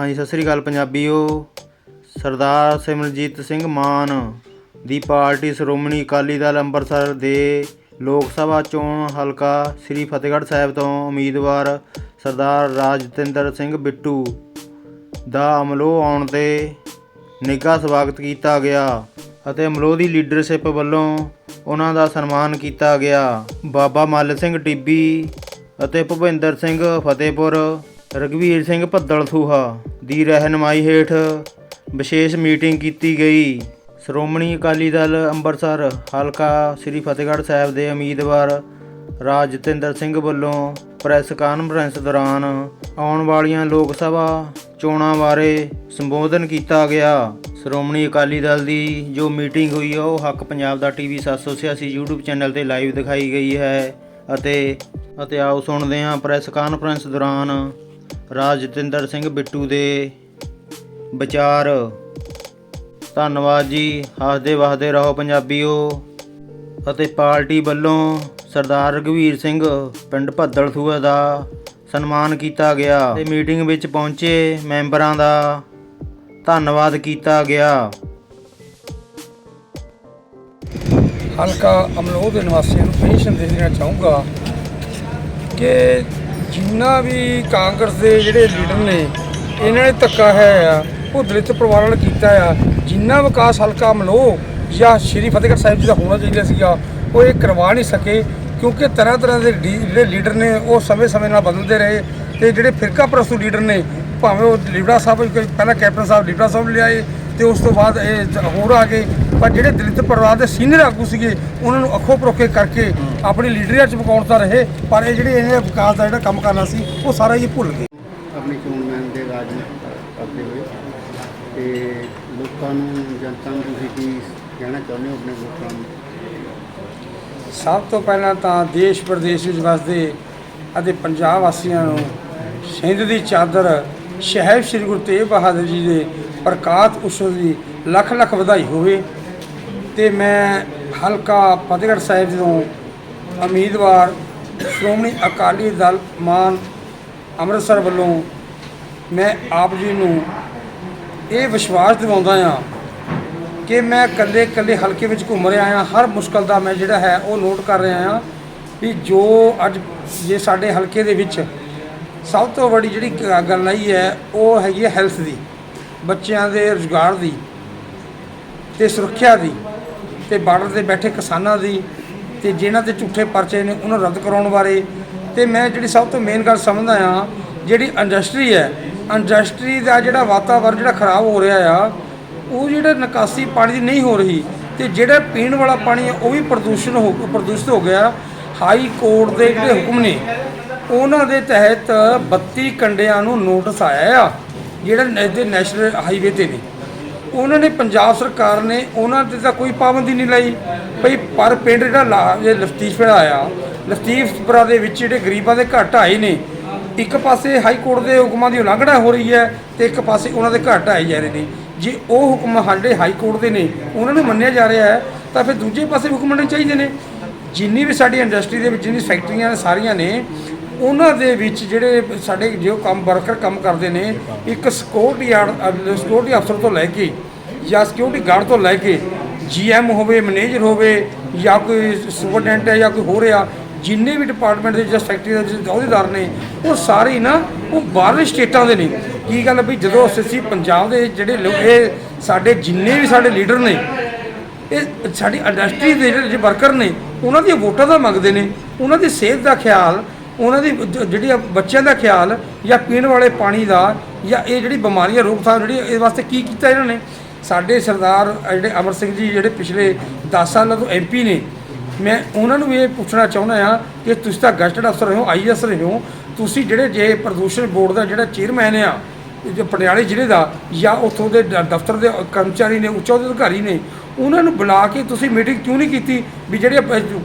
ਹਾਂਜੀ, ਸਤਿ ਸ੍ਰੀ ਅਕਾਲ ਪੰਜਾਬੀਓ। ਸਰਦਾਰ ਸਿਮਰਜੀਤ ਸਿੰਘ ਮਾਨ ਦੀ ਪਾਰਟੀ ਸ਼੍ਰੋਮਣੀ ਅਕਾਲੀ ਦਲ ਅੰਮ੍ਰਿਤਸਰ ਦੇ ਲੋਕ ਸਭਾ ਚੋਣ ਹਲਕਾ ਸ੍ਰੀ ਫਤਿਹਗੜ੍ਹ ਸਾਹਿਬ ਤੋਂ ਉਮੀਦਵਾਰ ਸਰਦਾਰ ਰਾਜਤਿੰਦਰ ਸਿੰਘ ਬਿੱਟੂ ਦਾ ਅਮਲੋਹ ਆਉਣ ਤੇ ਨਿੱਘਾ ਸਵਾਗਤ ਕੀਤਾ ਗਿਆ ਅਤੇ ਅਮਲੋਹ ਦੀ ਲੀਡਰਸ਼ਿਪ ਵੱਲੋਂ ਉਹਨਾਂ ਦਾ ਸਨਮਾਨ ਕੀਤਾ ਗਿਆ। ਬਾਬਾ ਮੱਲ ਸਿੰਘ ਟਿੱਬੀ ਅਤੇ ਭੁਪਿੰਦਰ ਸਿੰਘ ਫਤਿਹਪੁਰ ਰਗਵੀਰ ਸਿੰਘ ਭੱਦਲ ਥੂਹਾ ਦੀ ਰਹਿਨਮਾਈ ਹੇਠ ਵਿਸ਼ੇਸ਼ ਮੀਟਿੰਗ ਕੀਤੀ ਗਈ। ਸ਼੍ਰੋਮਣੀ ਅਕਾਲੀ ਦਲ ਅੰਮ੍ਰਿਤਸਰ, ਹਲਕਾ ਸ੍ਰੀ ਫਤਿਹਗੜ੍ਹ ਸਾਹਿਬ ਦੇ ਉਮੀਦਵਾਰ ਰਾਜ ਜਤਿੰਦਰ ਸਿੰਘ ਵੱਲੋਂ ਪ੍ਰੈਸ ਕਾਨਫਰੰਸ ਦੌਰਾਨ ਆਉਣ ਵਾਲੀਆਂ ਲੋਕ ਸਭਾ ਚੋਣਾਂ ਬਾਰੇ ਸੰਬੋਧਨ ਕੀਤਾ ਗਿਆ। ਸ਼੍ਰੋਮਣੀ ਅਕਾਲੀ ਦਲ ਦੀ ਜੋ ਮੀਟਿੰਗ ਹੋਈ ਹੈ ਉਹ ਹੱਕ ਪੰਜਾਬ ਦਾ ਟੀਵੀ 786 YouTube ਚੈਨਲ ਤੇ ਲਾਈਵ ਦਿਖਾਈ ਗਈ ਹੈ ਅਤੇ ਅਤੇ ਆਓ ਸੁਣਦੇ ਹਾਂ ਪ੍ਰੈਸ ਕਾਨਫਰੰਸ ਦੌਰਾਨ ਰਾਜ ਜਤਿੰਦਰ ਸਿੰਘ ਬਿੱਟੂ ਦੇ ਵਿਚਾਰ। ਧੰਨਵਾਦ ਜੀ, ਹੱਸਦੇ ਵਸਦੇ ਰਹੋ ਪੰਜਾਬੀਓ। ਅਤੇ ਪਾਰਟੀ ਵੱਲੋਂ ਸਰਦਾਰ ਰਘਵੀਰ ਸਿੰਘ ਪਿੰਡ ਭੱਦਲਥੂਆ ਦਾ ਸਨਮਾਨ ਕੀਤਾ ਗਿਆ। ਤੇ ਮੀਟਿੰਗ ਵਿੱਚ ਪਹੁੰਚੇ ਮੈਂਬਰਾਂ ਦਾ ਧੰਨਵਾਦ ਕੀਤਾ ਗਿਆ। ਹਲਕਾ ਅਮਲੋਹ ਦੇ ਨਿਵਾਸੀਆਂ ਨੂੰ ਇਹ ਦੇਣਾ ਚਾਹੂੰਗਾ ਕਿ ਜਿੰਨਾ ਵੀ ਕਾਂਗਰਸ ਦੇ ਜਿਹੜੇ ਲੀਡਰ ਨੇ, ਇਹਨਾਂ ਨੇ ਧੱਕਾ ਹੈ ਆ, ਉਹ ਦਲਿਤ ਪਰਿਵਾਰਾਂ ਨਾਲ ਕੀਤਾ ਆ। ਜਿੰਨਾ ਵਿਕਾਸ ਹਲਕਾ ਅਮਲੋਹ ਜਾਂ ਸ਼੍ਰੀ ਫਤਿਹਗੜ੍ਹ ਸਾਹਿਬ ਜੀ ਦਾ ਹੋਣਾ ਚਾਹੀਦਾ ਸੀਗਾ, ਉਹ ਇਹ ਕਰਵਾ ਨਹੀਂ ਸਕੇ, ਕਿਉਂਕਿ ਤਰ੍ਹਾਂ ਤਰ੍ਹਾਂ ਦੇ ਡੀ- ਜਿਹੜੇ ਲੀਡਰ ਨੇ, ਉਹ ਸਮੇਂ-ਸਮੇਂ ਨਾਲ ਬਦਲਦੇ ਰਹੇ ਤੇ ਜਿਹੜੇ ਫਿਰਕਾ ਪ੍ਰਸਤੂ ਲੀਡਰ ਨੇ, ਭਾਵੇਂ ਉਹ ਲੀਡਰਾ ਸਾਹਿਬ, ਪਹਿਲਾਂ ਕੈਪਟਨ ਸਾਹਿਬ ਲੀਡਰਾ ਸਾਹਿਬ ਲਿਆਏ ਤੇ ਉਸ ਤੋਂ ਬਾਅਦ ਇਹ ਹੋਰ ਆ ਗਏ। ਪਰ ਜਿਹੜੇ ਦਲਿਤ ਪਰਿਵਾਰ ਦੇ ਸੀਨੀਅਰ ਆਗੂ ਸੀਗੇ ਉਹਨਾਂ ਨੂੰ ਅੱਖੋਂ ਪਰੋਖੇ ਕਰਕੇ ਆਪਣੀ ਲੀਡਰੀਅਤ ਚ ਪਕਾਉਣ ਤਾਂ ਰਹੇ ਪਰ ਇਹ ਜਿਹੜੇ ਇਹਨੇ ਵਿਕਾਸ ਦਾ ਜਿਹੜਾ ਕੰਮ ਕਰਨਾ ਸੀ ਉਹ ਸਾਰਾ ਹੀ ਭੁੱਲ ਗਏ। ਆਪਣੀ ਚੋਣ ਮੈਨ ਦੇ ਰਾਜ ਕਰਦੇ ਹੋਏ ਤੇ ਲੋਕਾਂ ਨੂੰ ਜਨਤਾ ਨੂੰ ਤੁਸੀਂ ਕੀ ਕਹਿਣਾ ਚਾਹੁੰਦੇ ਹੋ ਆਪਣੇ ਲੋਕਾਂ ਨੂੰ? ਸਭ ਤੋਂ ਪਹਿਲਾਂ ਤਾਂ ਦੇਸ਼ ਪ੍ਰਦੇਸ਼ ਵਿੱਚ ਵਸਦੇ ਅਤੇ ਪੰਜਾਬ ਵਾਸੀਆਂ ਨੂੰ ਸਿੰਧ ਦੀ ਚਾਦਰ ਸ਼ਹਿਬ ਸ੍ਰੀ ਗੁਰੂ ਤੇਗ ਬਹਾਦਰ ਜੀ ਦੇ ਪ੍ਰਕਾਸ਼ ਉਤਸਵ ਦੀ ਲੱਖ ਲੱਖ ਵਧਾਈ ਹੋਵੇ ਤੇ ਮੈਂ ਹਲਕਾ ਫਤਿਹਗੜ੍ਹ ਸਾਹਿਬ ਤੋਂ ਉਮੀਦਵਾਰ ਸ਼੍ਰੋਮਣੀ ਅਕਾਲੀ ਦਲ ਮਾਨ ਅੰਮ੍ਰਿਤਸਰ ਵੱਲੋਂ ਮੈਂ ਆਪ ਜੀ ਨੂੰ ਇਹ ਵਿਸ਼ਵਾਸ ਦਿਵਾਉਂਦਾ ਹਾਂ ਕਿ ਮੈਂ ਇਕੱਲੇ ਇਕੱਲੇ ਹਲਕੇ ਵਿੱਚ ਘੁੰਮ ਰਿਹਾ ਹਾਂ, ਹਰ ਮੁਸ਼ਕਲ ਦਾ ਮੈਂ ਜਿਹੜਾ ਹੈ ਉਹ ਨੋਟ ਕਰ ਰਿਹਾ ਹਾਂ ਵੀ ਜੋ ਅੱਜ ਜੇ ਸਾਡੇ ਹਲਕੇ ਦੇ ਵਿੱਚ ਸਭ ਤੋਂ ਵੱਡੀ ਜਿਹੜੀ ਗ- ਗੱਲ ਆਈ ਹੈ, ਉਹ ਹੈਗੀ ਹੈ ਹੈਲਥ ਦੀ, ਬੱਚਿਆਂ ਦੇ ਰੁਜ਼ਗਾਰ ਦੀ ਤੇ ਸੁਰੱਖਿਆ ਦੀ। ਤੇ ਬਾਰਡਰ ਤੇ ਬੈਠੇ ਕਿਸਾਨਾਂ ਦੀ ਤੇ ਜਿਨ੍ਹਾਂ ਤੇ ਝੂਠੇ ਪਰਚੇ ਨੇ, ਉਹਨਾਂ ਨੂੰ ਰੱਦ ਕਰਾਉਣ ਬਾਰੇ। ਤੇ ਮੈਂ ਜਿਹੜੀ ਸਭ ਤੋਂ ਮੇਨ ਗੱਲ ਸਮਝਦਾ ਆ ਜਿਹੜੀ ਇੰਡਸਟਰੀ ਹੈ ਇੰਡਸਟਰੀ ਦਾ ਜਿਹੜਾ ਵਾਤਾਵਰਣ ਜਿਹੜਾ ਖਰਾਬ ਹੋ ਰਿਹਾ ਆ, ਉਹ ਜਿਹੜਾ ਨਿਕਾਸੀ ਪਾਣੀ ਦੀ ਨਹੀਂ ਹੋ ਰਹੀ, ਤੇ ਜਿਹੜਾ ਪੀਣ ਵਾਲਾ ਪਾਣੀ ਹੈ, ਉਹ ਵੀ ਪ੍ਰਦੂਸ਼ਣ ਹੋ, ਪ੍ਰਦੂਸ਼ਿਤ ਹੋ ਗਿਆ। ਹਾਈ ਕੋਰਟ ਦੇ ਜਿਹੜੇ ਹੁਕਮ ਨੇ, ਉਹਨਾਂ ਦੇ ਤਹਿਤ 32 ਕੰਡਿਆਂ ਨੂੰ ਨੋਟਿਸ ਆਇਆ ਆ, ਜਿਹੜਾ ਨੈਸ਼ਨਲ ਨੈਸ਼ਨਲ ਹਾਈਵੇ ਤੇ ਨੇ। ਉਹਨਾਂ ਨੇ ਪੰਜਾਬ ਸਰਕਾਰ ਨੇ ਉਹਨਾਂ ਤੇ ਤਾਂ ਕੋਈ ਪਾਬੰਦੀ ਨਹੀਂ ਲਾਈ। ਭਈ ਪਰ ਪਿੰਡ ਜਿਹੜਾ ਲਾ ਇਹ ਲਫਤੀਫੜਾ ਆਇਆ ਲਫਤੀਫਪੁਰਾ ਦੇ ਵਿੱਚ ਜਿਹੜੇ ਗਰੀਬਾਂ ਦੇ ਘਰ ਢਾਏ ਨੇ, ਇੱਕ ਪਾਸੇ ਹਾਈ ਕੋਰਟ ਦੇ ਹੁਕਮਾਂ ਦੀ ਉਲੰਘਣਾ ਹੋ ਰਹੀ ਹੈ ਤੇ ਇੱਕ ਪਾਸੇ ਉਹਨਾਂ ਦੇ ਘਰ ਢਾਏ ਜਾ ਰਹੇ ਨੇ। ਜੇ ਉਹ ਹੁਕਮ ਸਾਡੇ ਹਾਈ ਕੋਰਟ ਦੇ ਨੇ, ਉਹਨਾਂ ਨੂੰ ਮੰਨਿਆ ਜਾ ਰਿਹਾ ਹੈ, ਤਾਂ ਫਿਰ ਦੂਜੇ ਪਾਸੇ ਵੀ ਹੁਕਮ ਮੰਨਣੇ ਚਾਹੀਦੇ ਨੇ। ਜਿੰਨੀ ਵੀ ਸਾਡੀ ਇੰਡਸਟਰੀ ਦੇ ਵਿੱਚ, ਜਿੰਨੀ ਫੈਕਟਰੀਆਂ ਨੇ ਸਾਰੀਆਂ ਨੇ ਉਹਨਾਂ ਦੇ ਵਿੱਚ ਜਿਹੜੇ ਸਾਡੇ ਜੋ ਕੰਮ ਵਰਕਰ ਕੰਮ ਕਰਦੇ ਨੇ, ਇੱਕ ਸਿਕਿਉਰਿਟੀ ਸਿਕਿਉਰਿਟੀ ਅਫਸਰ ਤੋਂ ਲੈ ਕੇ ਜਾਂ ਸਿਕਿਉਰਿਟੀ ਗਾਰਡ ਤੋਂ ਲੈ ਕੇ ਜੀਐਮ ਹੋਵੇ ਮੈਨੇਜਰ ਹੋਵੇ ਜਾਂ ਕੋਈ ਸੁਪਰਡੈਂਟ ਹੈ ਜਾਂ ਕੋਈ ਹੋਰ ਆ, ਜਿੰਨੇ ਵੀ ਡਿਪਾਰਟਮੈਂਟ ਦੇ ਜਾਂ ਫੈਕਟਰੀ ਦੇ ਅਹੁਦੇਦਾਰ ਨੇ, ਉਹ ਸਾਰੇ ਨਾ, ਉਹ ਬਾਹਰਲੇ ਸਟੇਟਾਂ ਦੇ ਨੇ। ਕੀ ਗੱਲ ਵੀ ਜਦੋਂ ਅਸੀਂ ਪੰਜਾਬ ਦੇ ਜਿਹੜੇ ਲੋਕ ਇਹ ਸਾਡੇ ਜਿੰਨੇ ਵੀ ਸਾਡੇ ਲੀਡਰ ਨੇ, ਇਹ ਸਾਡੀ ਇੰਡਸਟਰੀ ਦੇ ਜਿਹੜੇ ਵਰਕਰ ਨੇ, ਉਹਨਾਂ ਦੀਆਂ ਵੋਟਾਂ ਦਾ ਮੰਗਦੇ ਨੇ, ਉਹਨਾਂ ਦੀ ਸਿਹਤ ਦਾ ਖਿਆਲ ਉਹਨਾਂ ਦੀ ਜ- ਜਿਹੜੀ ਆ ਬੱਚਿਆਂ ਦਾ ਖਿਆਲ ਜਾਂ ਪੀਣ ਵਾਲੇ ਪਾਣੀ ਦਾ ਜਾਂ ਇਹ ਜਿਹੜੀ ਬਿਮਾਰੀਆਂ ਰੋਕਥਾਮ ਜਿਹੜੀ ਇਹ ਵਾਸਤੇ ਕੀ ਕੀਤਾ ਇਹਨਾਂ ਨੇ? ਸਾਡੇ ਸਰਦਾਰ ਅ, ਜਿਹੜੇ ਅਮਰ ਸਿੰਘ ਜੀ ਜਿਹੜੇ ਪਿਛਲੇ 10 ਸਾਲਾਂ ਤੋਂ ਐਮਪੀ ਨੇ ਮੈਂ ਉਹਨਾਂ ਨੂੰ ਵੀ ਇਹ ਪੁੱਛਣਾ ਚਾਹੁੰਦਾ ਆ ਕਿ ਤੁਸੀਂ ਤਾਂ ਗਸਟਡ ਅਫਸਰ ਰਹੇ ਹੋ ਆਈਐਸ ਰਹੇ ਹੋ ਤੁਸੀਂ ਜਿਹੜੇ ਜੇ ਪ੍ਰਦੂਸ਼ਣ ਬੋਰਡ ਦਾ ਜਿਹੜਾ ਚੇਅਰਮੈਨ ਆ ਜੋ ਪਟਿਆਲੇ ਜ਼ਿਲ੍ਹੇ ਦਾ ਜਾਂ ਉੱਥੋਂ ਦੇ ਦ- ਦਫ਼ਤਰ ਦੇ ਕਰਮਚਾਰੀ ਨੇ ਉੱਚ ਅਹੁਦੇ ਅਧਿਕਾਰੀ ਨੇ ਉਹਨਾਂ ਨੂੰ ਬੁਲਾ ਕੇ ਤੁਸੀਂ ਮੀਟਿੰਗ ਕਿਉਂ ਨਹੀਂ ਕੀਤੀ ਵੀ ਜਿਹੜੇ